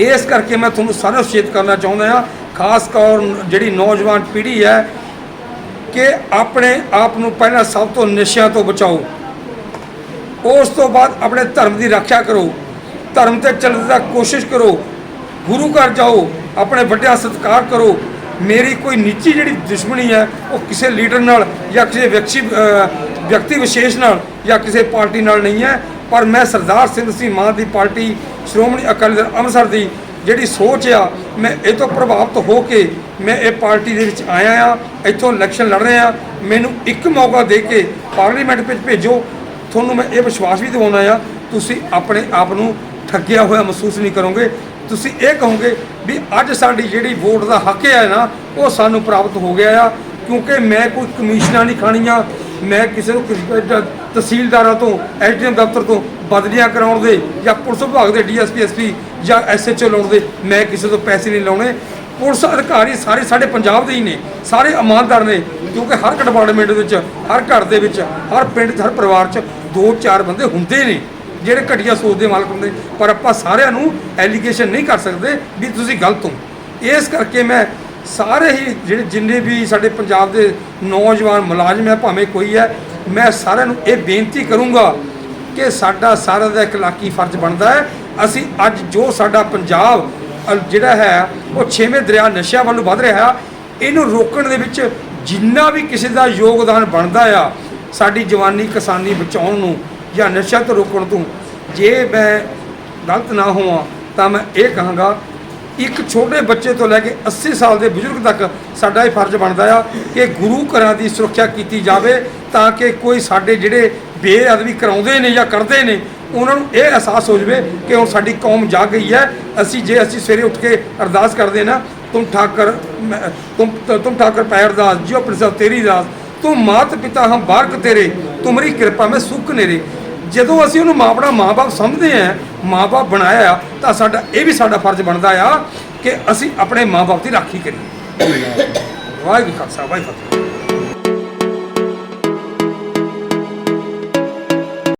ਇਸ ਕਰਕੇ ਮੈਂ ਤੁਹਾਨੂੰ ਸਾਰਾ ਸੁਚੇਤ ਕਰਨਾ ਚਾਹੁੰਦਾ ਹਾਂ ਖਾਸ ਕਰ ਜਿਹੜੀ ਨੌਜਵਾਨ ਪੀੜ੍ਹੀ ਹੈ ਕਿ ਆਪਣੇ ਆਪ ਨੂੰ ਪਹਿਲਾਂ ਸਭ ਤੋਂ ਨਸ਼ਿਆਂ ਤੋਂ ਬਚਾਓ। ਉਸ ਤੋਂ ਬਾਅਦ ਆਪਣੇ ਧਰਮ ਦੀ ਰੱਖਿਆ ਕਰੋ। ਧਰਮ ਤੇ ਚੱਲਣ ਦਾ ਕੋਸ਼ਿਸ਼ ਕਰੋ। ਗੁਰੂ ਘਰ ਜਾਓ, ਆਪਣੇ ਵੱਡਿਆਂ ਸਤਿਕਾਰ ਕਰੋ। ਮੇਰੀ ਕੋਈ ਨਿੱਜੀ ਜਿਹੜੀ ਦੁਸ਼ਮਣੀ ਹੈ, ਉਹ ਕਿਸੇ ਲੀਡਰ ਨਾਲ ਜਾਂ ਕਿਸੇ ਵਿਅਕਤੀ ਵਿਅਕਤੀ ਵਿਸ਼ੇਸ਼ ਨਾਲ ਜਾਂ ਕਿਸੇ ਪਾਰਟੀ ਨਾਲ ਨਹੀਂ ਹੈ। ਪਰ ਮੈਂ ਸਰਦਾਰ ਸਿੰਘ ਸਿੰਘ ਮਾਨ ਦੀ ਪਾਰਟੀ, ਸ਼੍ਰੋਮਣੀ ਅਕਾਲੀ ਦਲ ਅੰਮ੍ਰਿਤਸਰ ਦੀ ਜਿਹੜੀ ਸੋਚ ਆ, ਮੈਂ ਇਹ ਤੋਂ ਪ੍ਰਭਾਵਿਤ ਹੋ ਕੇ ਮੈਂ ਇਹ ਪਾਰਟੀ ਦੇ ਵਿੱਚ ਆਇਆ ਆ, ਇੱਥੋਂ ਇਲੈਕਸ਼ਨ ਲੜ ਰਿਹਾ ਮੈਨੂੰ ਇੱਕ ਮੌਕਾ ਦੇ ਕੇ ਪਾਰਲੀਮੈਂਟ ਵਿੱਚ ਭੇਜੋ, ਤੁਹਾਨੂੰ ਮੈਂ ਇਹ ਵਿਸ਼ਵਾਸ ਵੀ ਦਿਵਾਉਣਾ ਆ, ਤੁਸੀਂ ਆਪਣੇ ਆਪ ਨੂੰ ਠੱਗਿਆ ਹੋਇਆ ਮਹਿਸੂਸ ਨਹੀਂ ਕਰੋਗੇ। ਤੁਸੀਂ ਇਹ ਕਹੋਗੇ ਵੀ ਅੱਜ ਸਾਡੀ ਜਿਹੜੀ ਵੋਟ ਦਾ ਹੱਕ ਹੈ ਨਾ, ਉਹ ਸਾਨੂੰ ਪ੍ਰਾਪਤ ਹੋ ਗਿਆ ਆ, ਕਿਉਂਕਿ ਮੈਂ ਕੋਈ ਕਮਿਸ਼ਨਾਂ ਨਹੀਂ ਖਾਣੀਆਂ, ਮੈਂ ਕਿਸੇ ਨੂੰ ਕਿਸੇ ਤ- ਤਹਿਸੀਲਦਾਰਾਂ ਤੋਂ ਐਸਡੀਐਮ ਦਫ਼ਤਰ ਤੋਂ ਬਦਲੀਆਂ ਕਰਾਉਣ ਦੇ ਜਾਂ ਪੁਲਿਸ ਵਿਭਾਗ ਦੇ ਡੀਐਸਪੀ ਐਸਪੀ ਜਾਂ ਐਸਐਚਓ ਲਾਉਣ ਦੇ, ਮੈਂ ਕਿਸੇ ਤੋਂ ਪੈਸੇ ਨਹੀਂ ਲਾਉਣੇ। ਪੁਲਿਸ ਅਧਿਕਾਰੀ ਸਾਰੇ ਸਾਡੇ ਪੰਜਾਬ ਦੇ ਹੀ ਨੇ, ਸਾਰੇ ਇਮਾਨਦਾਰ ਨੇ, ਕਿਉਂਕਿ ਹਰ ਡਿਪਾਰਟਮੈਂਟ ਵਿੱਚ, ਹਰ ਘਰ ਦੇ ਵਿੱਚ, ਹਰ ਪਿੰਡ 'ਚ, ਹਰ ਪਰਿਵਾਰ 'ਚ ਦੋ ਚਾਰ ਬੰਦੇ ਹੁੰਦੇ ਨੇ, ਜਿਹੜੇ ਘਟੀਆ ਸੋਚ ਦੇ ਮਾਲਕ ਹੁੰਦੇ ਪਰ ਆਪਾਂ ਸਾਰਿਆਂ ਨੂੰ ਐਲੀਗੇਸ਼ਨ ਨਹੀਂ ਕਰ ਸਕਦੇ ਵੀ ਤੁਸੀਂ ਗਲਤ ਹੋ। ਇਸ ਕਰਕੇ ਮੈਂ ਸਾਰੇ ਹੀ ਜਿਹੜੇ ਜਿੰਨੇ ਵੀ ਸਾਡੇ ਪੰਜਾਬ ਦੇ ਨੌਜਵਾਨ ਮੁਲਾਜ਼ਮ ਹੈ, ਭਾਵੇਂ ਕੋਈ ਹੈ, ਮੈਂ ਸਾਰਿਆਂ ਨੂੰ ਇਹ ਬੇਨਤੀ ਕਰੂੰਗਾ ਕਿ ਸਾਡਾ ਸਾਰਿਆਂ ਦਾ ਇਖਲਾਕੀ ਫਰਜ਼ ਬਣਦਾ ਹੈ ਅਸੀਂ ਅੱਜ ਜੋ ਸਾਡਾ ਪੰਜਾਬ ਅ, ਜਿਹੜਾ ਹੈ ਉਹ ਛੇਵੇਂ ਦਰਿਆ ਨਸ਼ਿਆਂ ਵੱਲ ਨੂੰ ਵੱਧ ਰਿਹਾ ਇਹਨੂੰ ਰੋਕਣ ਦੇ ਵਿੱਚ ਜਿੰਨਾ ਵੀ ਕਿਸੇ ਦਾ ਯੋਗਦਾਨ ਬਣਦਾ ਆ ਸਾਡੀ ਜਵਾਨੀ ਕਿਸਾਨੀ ਬਚਾਉਣ ਨੂੰ ਜਾਂ ਨਸ਼ਾ ਤੋਂ ਰੋਕਣ ਤੋਂ ਜੇ ਮੈਂ ਗਲਤ ਨਾ ਹੋਵਾਂ ਤਾਂ ਮੈਂ ਇਹ ਕਹਾਂਗਾ ਇੱਕ ਛੋਟੇ ਬੱਚੇ ਤੋਂ ਲੈ ਕੇ 80 ਸਾਲ ਦੇ ਬਜ਼ੁਰਗ ਤੱਕ ਸਾਡਾ ਇਹ ਫਰਜ਼ ਬਣਦਾ ਆ ਕਿ ਗੁਰੂ ਘਰਾਂ ਦੀ ਸੁਰੱਖਿਆ ਕੀਤੀ ਜਾਵੇ ਤਾਂ ਕਿ ਕੋਈ ਸਾਡੇ ਜਿਹੜੇ ਬੇਅਦਬੀ ਕਰਾਉਂਦੇ ਨੇ ਜਾਂ ਕਰਦੇ ਨੇ ਉਹਨਾਂ ਨੂੰ ਇਹ ਅਹਿਸਾਸ ਹੋ ਜਾਵੇ ਕਿ ਹੁਣ ਸਾਡੀ ਕੌਮ ਜਾਗ ਗਈ ਹੈ। ਅਸੀਂ ਜੇ ਅਸੀਂ ਸਵੇਰੇ ਉੱਠ ਕੇ ਅਰਦਾਸ ਕਰਦੇ ਨਾ ਤੁਮ ਠਾਕਰ ਤੁਮ ਤੁਮ ਠਾਕਰ ਪੈਰ ਦਾਸ ਜਿਉ ਪ੍ਰਸਾਦ ਤੇਰੀ ਦਾਸ ਤੂੰ ਮਾਤ ਪਿਤਾ ਹਮ ਬਾਰਕ ਤੇਰੇ ਤੁਮਰੀ ਕਿਰਪਾ ਮੈਂ ਸੁਖ ਨੇਰੇ। ਜਦੋਂ ਅਸੀਂ ਉਹਨੂੰ ਮਾਂ ਆਪਣਾ ਮਾਂ-ਬਾਪ ਸਮਝਦੇ ਆ ਮਾਂ-ਬਾਪ ਬਣਾਇਆ ਆ ਤਾਂ ਸਾਡਾ ਇਹ ਵੀ ਸਾਡਾ ਫਰਜ਼ ਬਣਦਾ ਆ ਕਿ ਅਸੀਂ ਆਪਣੇ ਮਾਂ-ਬਾਪ ਦੀ ਰਾਖੀ ਕਰੀਏ। ਵਾਹਿਗੁਰੂ ਖਾਲਸਾ ਵਾਹਿਗੁਰੂ